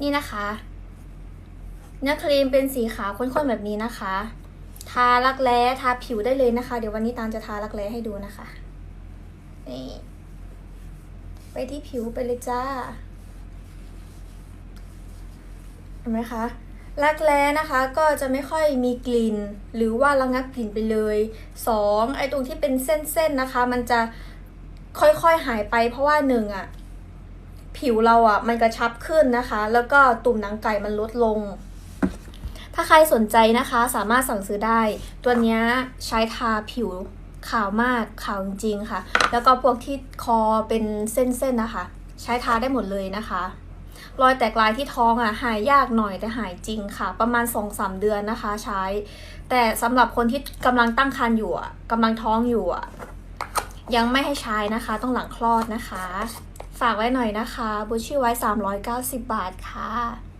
นี่นะคะ เนื้อครีมเป็นสีขาวข้นๆแบบนี้นะคะ ทารักแร้ทาผิวได้เลยนะคะ เดี๋ยววันนี้ตามจะทารักแร้ให้ดูนะคะนี่ไปที่ผิวไปเลยจ้าเห็นไหมคะรักแร้นะคะก็จะไม่ค่อยมีกลิ่น หรือว่าระงับกลิ่นไปเลยสองไอ้ตรงที่เป็นเส้นๆนะคะ มันจะค่อยๆหายไปเพราะว่าหนึ่งอะ ผิวเราอะมันกระชับขึ้นนะคะ แล้วก็ตุ่มหนังไก่มันลดลง ถ้าใครสนใจนะคะสามารถสั่งซื้อได้ ตัวเนี้ยใช้ทาผิวขาวมากขาวจริงๆค่ะ แล้วก็พวกที่คอเป็นเส้นๆนะคะ ใช้ทาได้หมดเลยนะคะรอยแตกลายที่ท้องอะหายยากหน่อยแต่หายจริงค่ะ ประมาณ 2-3 เดือนนะคะใช้ แต่สำหรับคนที่กำลังตั้งครรภ์อยู่อะกำลังท้องอยู่อะยังไม่ให้ใช้นะคะ ต้องหลังคลอดนะคะ ฝากไว้หน่อยนะคะบูชื่อไว้ 390 บาทค่ะ